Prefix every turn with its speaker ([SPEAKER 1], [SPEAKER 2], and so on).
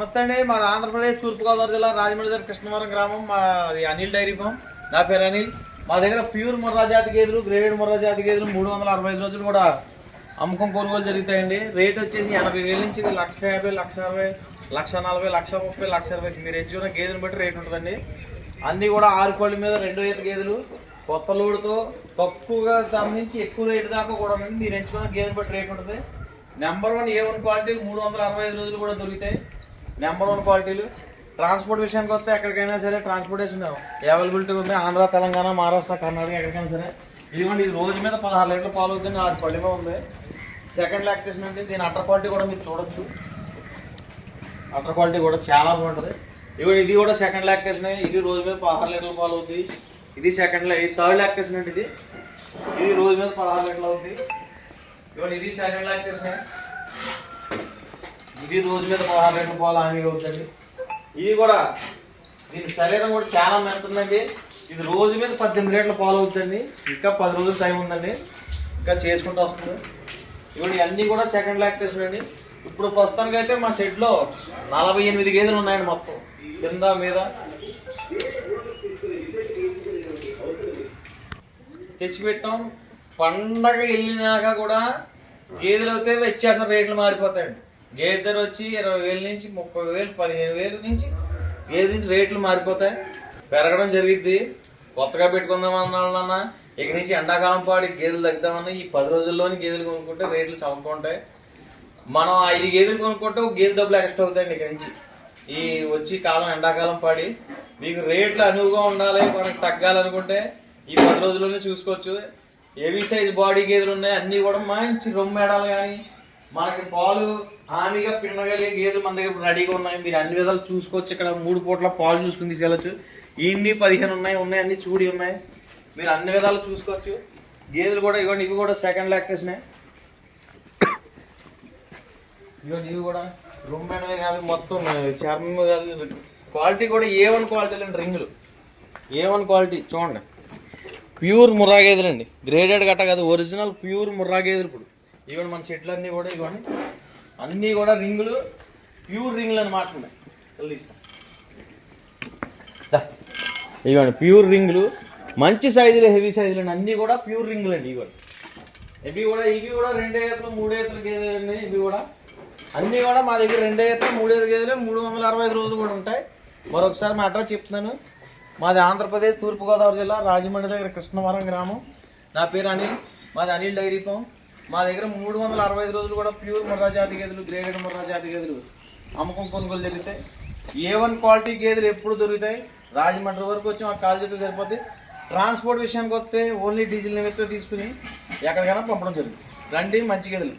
[SPEAKER 1] నమస్తే అండి. మాది ఆంధ్రప్రదేశ్ తూర్పుగోదావరి జిల్లా రాజమండ్రి దగ్గర కృష్ణవరం గ్రామం. మాది అనిల్ డైరీ ఫామ్. నా పేరు అనిల్. మా దగ్గర ప్యూర్ ముర్రా జాతి గేదెలు గ్రేడెడ్ ముర్రా జాతి గేదెలు మూడు వందల అరవై ఐదు రోజులు కూడా అమ్మకం కొనుగోలు జరుగుతాయండి. రేట్ వచ్చేసి ఎనభై వేల నుంచి లక్ష యాభై లక్ష అరవై లక్ష నలభై లక్ష ముప్పై లక్ష అరవై. మీరు ఎంచుకున్న గేదెలు బట్టి రేట్ ఉంటుందండి. అన్నీ కూడా ఆరు కోళ్ళ మీద రెండు వేల గేదెలు. కొత్త లోడుతో తక్కువగా దాని నుంచి ఎక్కువ రేటు దాకా కూడా ఉంది మీరు ఎంచుకున్న గేదెలు బట్టి రేట్ ఉంటుంది. Number one A one quality మూడు వందల అరవై ఐదు రోజులు కూడా దొరుకుతాయి. నెంబర్ వన్ క్వాలిటీలు. ట్రాన్స్పోర్ట్ విషయానికి వస్తే ఎక్కడికైనా సరే ట్రాన్స్పోర్టేషన్ అవైలబిలిటీ ఉంది. ఆంధ్ర తెలంగాణ మహారాష్ట్ర కర్ణాటక ఎక్కడికైనా సరే. ఇదిగోండి ఇది రోజు మీద పదహారు లీటర్లు పాలు అవుతుంది. ఆరు పళ్ళిగా ఉంది. సెకండ్ లాక్టేషన్ అంటే దీని అటర్ క్వాలిటీ కూడా మీరు చూడొచ్చు. అటర్ క్వాలిటీ కూడా చాలా బాగుంటుంది. ఇవి ఇది కూడా సెకండ్ లాక్టేషన్ ఇది రోజు మీద పదహారు లీటర్ల పాలు అవుతుంది ఇది సెకండ్ లా ఇది థర్డ్ లాక్టేషన్ అంటే ఇది? ఇది రోజు మీద పదహారు లీటర్లు అవుతుంది ఇవ్వండి ఇది సెకండ్ లాక్టేషన్ ఇది రోజు మీద పదహారు రెండు పాలు హామీ అవుతుంది ఇది కూడా దీని శరీరం కూడా చాలా మెత్తుందండి. ఇది రోజు మీద పద్దెనిమిది లీటర్ల పాలు అవుతుంది ఇంకా పది రోజులు టైం ఉందండి. ఇంకా చేసుకుంటూ వస్తుంది. ఇవన్నీ అన్నీ కూడా సెకండ్ లాక్టేషన్ అండి. ఇప్పుడు ప్రస్తుతానికి అయితే మా షెడ్లో నలభై ఎనిమిది గేదెలు ఉన్నాయండి మొత్తం. కింద మీద. తెచ్చిపెట్టాం పండగ వెళ్ళినాక కూడా గేదెలు అయితే వ్యత్యాసం రేట్లు మారిపోతాయండి. గేదె ధర వచ్చి ఇరవై వేల నుంచి ముప్పై వేలు పదిహేను వేల నుంచి గేదె నుంచి రేట్లు మారిపోతాయి. పెరగడం జరిగింది కొత్తగా పెట్టుకుందాం అన్నా ఇక నుంచి ఎండాకాలం పాడి గేదెలు తగ్గుదామన్నా ఈ పది రోజుల్లోని గేదెలు కొనుక్కుంటే రేట్లు చదువుకుంటాయి మనం ఐదు గేదెలు కొనుక్కుంటే ఒక గేదె డబ్బులు ఎక్స్ట్రా అవుతాయండి ఇక నుంచి. ఈ వచ్చి కాలం ఎండాకాలం పాడి మీకు రేట్లు అనువుగా ఉండాలి మనకు తగ్గాలనుకుంటే ఈ పది రోజుల్లోనే చూసుకోవచ్చు. ఏవి సైజ్ బాడీ గేదెలు ఉన్నాయి అన్నీ కూడా మంచి రొమ్మెడాలు కానీ మనకి పాలు హామీగా పిండగలిగే గేదెలు మన దగ్గర రెడీగా ఉన్నాయి. మీరు అన్ని విధాలు చూసుకోవచ్చు. ఇక్కడ మూడు పూట్ల పాలు చూసుకుని తీసుకెళ్ళచ్చు. ఇన్ని పదిహేను ఉన్నాయి ఉన్నాయి అన్ని చూడి ఉన్నాయి. మీరు అన్ని విధాలు చూసుకోవచ్చు. గేదెలు కూడా ఇవ్వండి ఇవి కూడా సెకండ్ లాక్టేషనే ఇవ్వండి ఇవి కూడా రూమ్ మేడమే కాదు మొత్తం చర్మం కాదు క్వాలిటీ కూడా ఏ వన్ క్వాలిటీ లేండి రింగులు. ఏ వన్ క్వాలిటీ చూడండి. ప్యూర్ ముర్రా గేదెలండి. గ్రేడెడ్ గట్ట కాదు ఒరిజినల్ ప్యూర్ ముర్రా గేదెలు ఇప్పుడు. ఇవ్వండి మన చెట్లు అన్నీ కూడా ఇవ్వండి అన్నీ కూడా రింగులు ప్యూర్ రింగులు అనమాట ఉన్నాయి. ఇవ్వండి ప్యూర్ రింగులు. మంచి సైజులు హెవీ సైజులు అండి అన్నీ కూడా ప్యూర్ రింగులు అండి ఇవ్వండి ఇవి కూడా ఇవి కూడా రెండే ఎత్తులు మూడే ఎత్తులు గేదెలు ఉన్నాయి ఇవి కూడా. అన్నీ కూడా మా దగ్గర రెండే ఎత్తులు మూడే గేదెలు మూడు వందల అరవై ఐదు రోజులు కూడా ఉంటాయి. మరొకసారి మా అడ్రస్ చెప్తున్నాను. మాది ఆంధ్రప్రదేశ్ తూర్పుగోదావరి జిల్లా రాజమండ్రి దగ్గర కృష్ణవరం గ్రామం. నా పేరు అనిల్. మాది అనిల్ డైరీ ఫామ్. మా దగ్గర మూడు వందల అరవై ఐదు రోజులు కూడా ప్యూర్ ముర్రా జాతి గేదెలు గ్రేడెడ్ ముర్రా జాతి గేదెలు అమ్మకం కొనుగోలు జరుగుతాయి ఏ వన్ క్వాలిటీ గేదెలు ఎప్పుడు దొరుకుతాయి? రాజమండ్రి వరకు వచ్చి మా కాల్ చేస్తే సరిపోతే ట్రాన్స్పోర్ట్ విషయానికి వస్తే ఓన్లీ డీజిల్ నిమిత్తం తీసుకుని ఎక్కడికైనా పంపడం జరుగుతుంది. రండి మంచి గేదెలు